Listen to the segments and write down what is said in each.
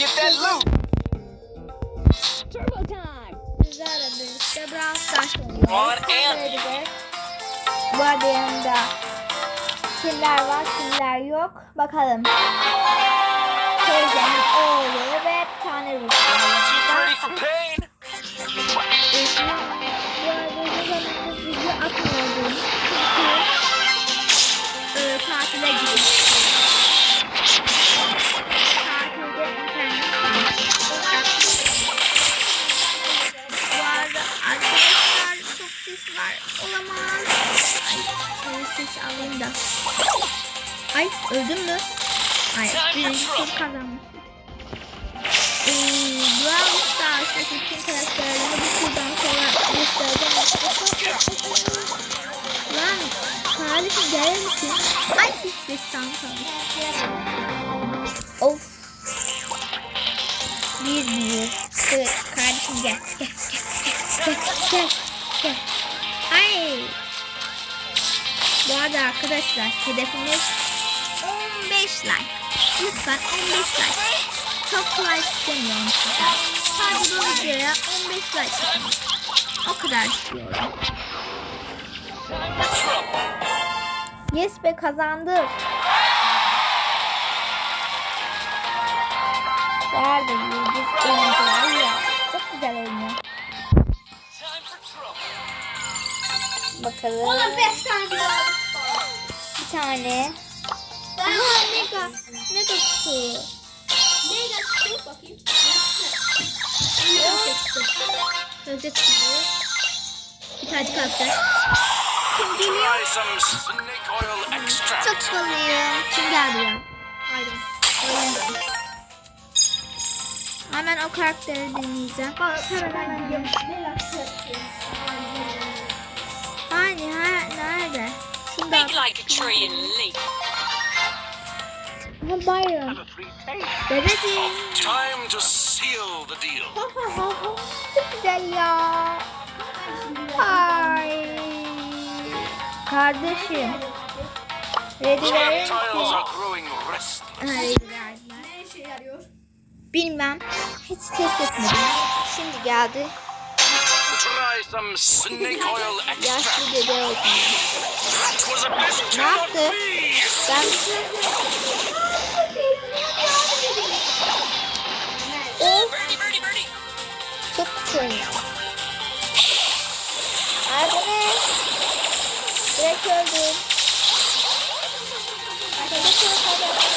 get that loot. Turbo time. Sizlerle birlikte Brawl Stars oynuyoruz. Bu arada yanımda kimler var kimler yok. Bakalım. Teyzemin oğlu alayım da. Ay öldüm mü? Ay birinci tur kazanmışım. Ee, Brawl Stars'taki bütün karakterlerimi bu turdan sonra göstereceğim. Lan kardeşim gelir misin? Ay hiç beş tane kalmış. Of. Bir bir. Bu arada arkadaşlar hedefimiz 15 like. Lütfen 15 like. Çok like istemiyorum sizden. Sadece bu videoya 15 like atın. O kadar istiyorum. Yes be kazandık. Nerede yıldız oyuncular ya. Çok güzel oynuyor. Bakalım. 5 tane daha. Bir tane. Aha mega. Mega kutu. Neydi? Dur bakayım. Mega kutu. Bir tane kalktı. Kim geliyor? Çok sıkılıyım. Kim geldi? Haydi. Oyun. Hemen o karakteri deneyeceğim. Hani ha nerede? Şunda. Big like a tree and leap. Ha taste. Bebeciğim. Time to seal the deal. Çok güzel ya. Ay. Kardeşim. Ready verir misin? yarıyor? Bilmem. Hiç test etmedim. Şimdi geldi. Try some snake oil extract. Yaşlı dede oldu. That was a best Ne yaptı? be. Ben... Of çok bu ne? Direkt öldüm. Arkadaşlar kazandım.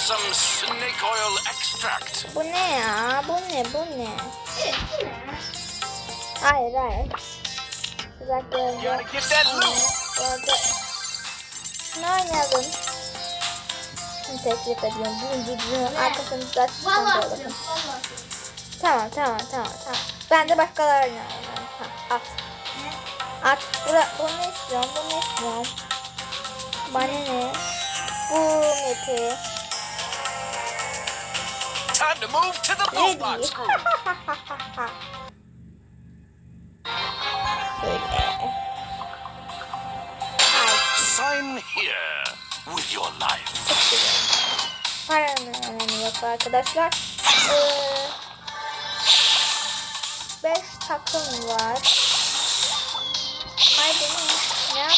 Some snake oil extract. Bu ne ya? Bu ne? Bu ne? Hayır hayır. Uzaklarında. You gotta get that loot. Bu arada şunu oynayalım. Şimdi teklif ediyorum. Bunun. Vallahi atacağım. Tamam tamam tamam tamam. Ben de başkalarına oynarım. Ha, at. At. Bura, bunu istiyorum. Bunu istiyorum. Bana ne? Bu map'i. Time to move to the boat. Böyle. Ay Sign here with your life. Paranın önemi yok arkadaşlar. Ee, beş takım var. Haydi ne? Ne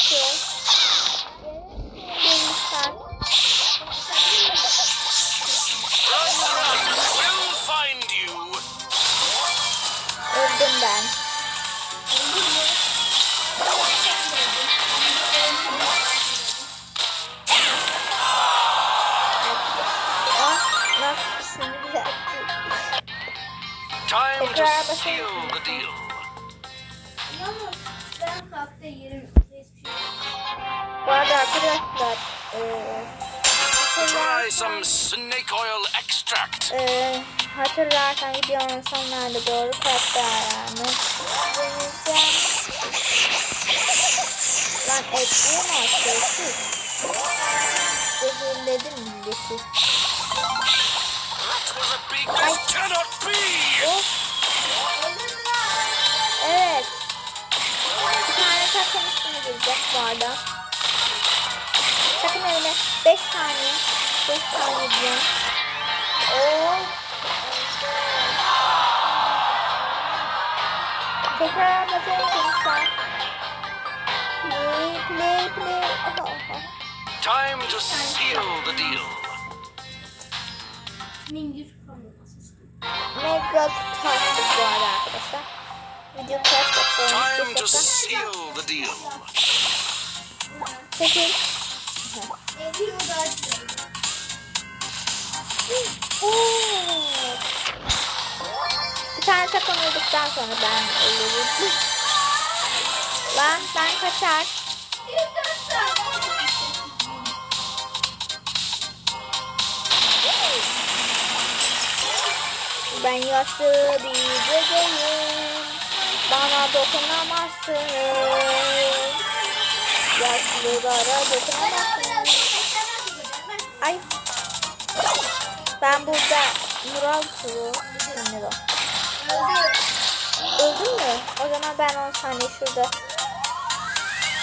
The deal. Yalnız ben kalktı yerim. Hiçbir yok. Bu arada arkadaşlar eee Try some snake oil extract. eee hatırlarsan videonun sonlarında doğru karakterlerini deneyeceğim. Lan etliği mi açıyorsun? Zehirledim milleti. That was a. This cannot be. Of atarken üstüne gelecek bu arada. Sakın evine 5 saniye. 5 saniye diyorum. Oo. Tekrar basıyorum çocuklar. Play play play. Oha oha. Time to seal the deal. Mega tatlı bu arada arkadaşlar. Video? Time 5 to seal the deal. Çekil. Bir oda açıyorum. Oo. Bir tane takım öldükten sonra ben ölürüm. Lan ben kaçar. Ben yaşlı bir bebeğim. Bana dokunamazsınız. Yaşlılara dokunamazsınız. Ay. Ben burada Mural Kulu. Öldün mü? O zaman ben 10 saniye şurada.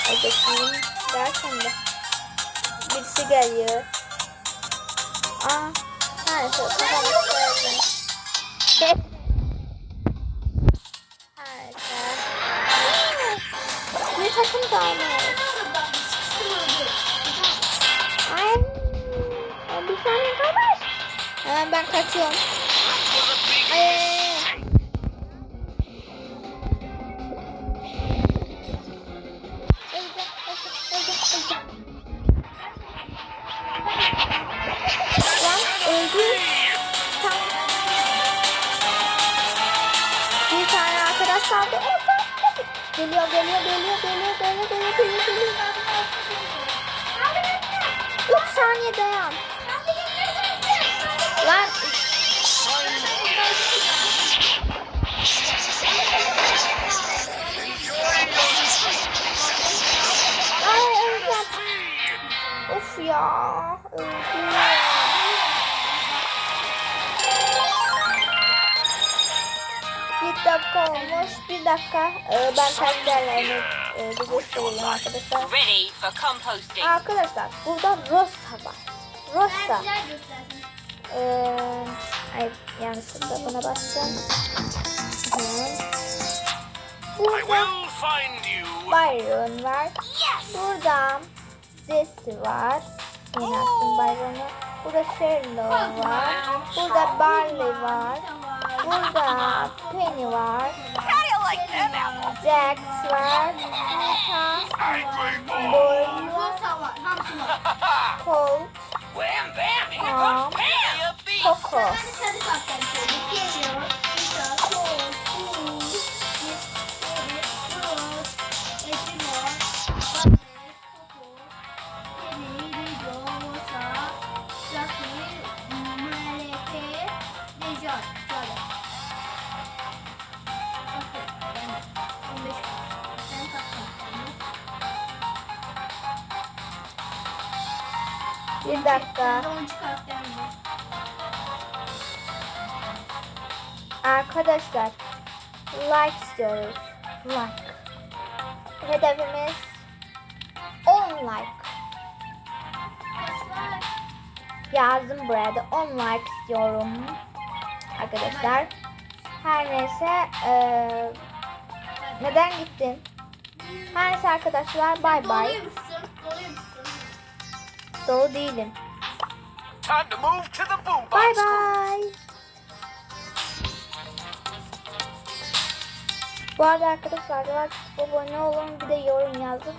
Bekleyeyim derken de. Birisi geliyor. Aa. Neyse. Kafamı takım kalmış. Ay. Bir tane kalmış. Hemen ben kaçıyorum. Ay, ay, ay. Geliyor, geliyor, geliyor, geliyor, geliyor, geliyor, geliyor, geliyor. 3 saniye dayan. Lan Ay öleceğim. Of ya. Öldüm. Dakika olmuş. Bir dakika. Ee, ben karakterlerini e, bir göstereyim arkadaşlar. Ready for composting. Arkadaşlar burada Rosa var. Rosa. Ee, ay yanlışlıkla buna. Hı. I Burada. Byron var. Burada Jesse var. Oynattım Byron'u. Burada Sherlock var. Burada Barley var. Burada Penny var. Jax var. Nita, Boy, Rosa var. Hamsi var. Colt, Wham bam, here Tom. Coco. Ben de Bir dakika. Ben de 13 karakterim var. Arkadaşlar like istiyoruz. Like. Hedefimiz 10 like. Yazdım buraya da 10 like istiyorum. Arkadaşlar. Her neyse eee, neden gittin? Her neyse arkadaşlar bay bay. Dolu değilim. Bay bay. Bu arada arkadaşlar like abone olun bir de yorum yazın.